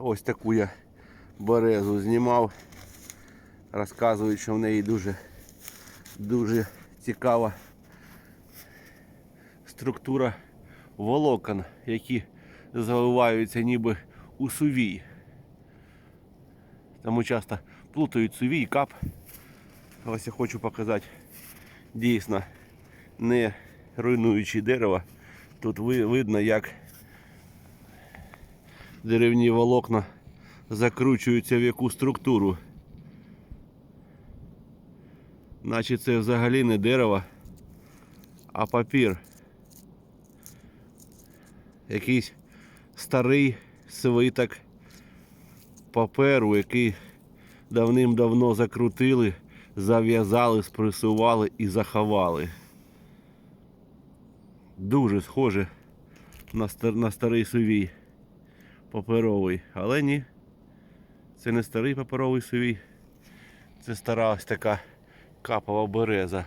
Ось таку я березу знімав. Розказують, що в неї дуже, дуже цікава структура волокон, які заливаються ніби у сувій. Тому часто плутають сувій, кап. Ось я хочу показати дійсно не руйнуючи дерево. Тут видно, як деревні волокна закручуються в яку структуру. Наче це взагалі не дерево, а папір. Якийсь старий свиток паперу, який давним-давно закрутили, зав'язали, спресували і заховали. Дуже схоже на, старий сувій паперовий. Але ні, це не старий паперовий сувій. Це стара ось така капова береза.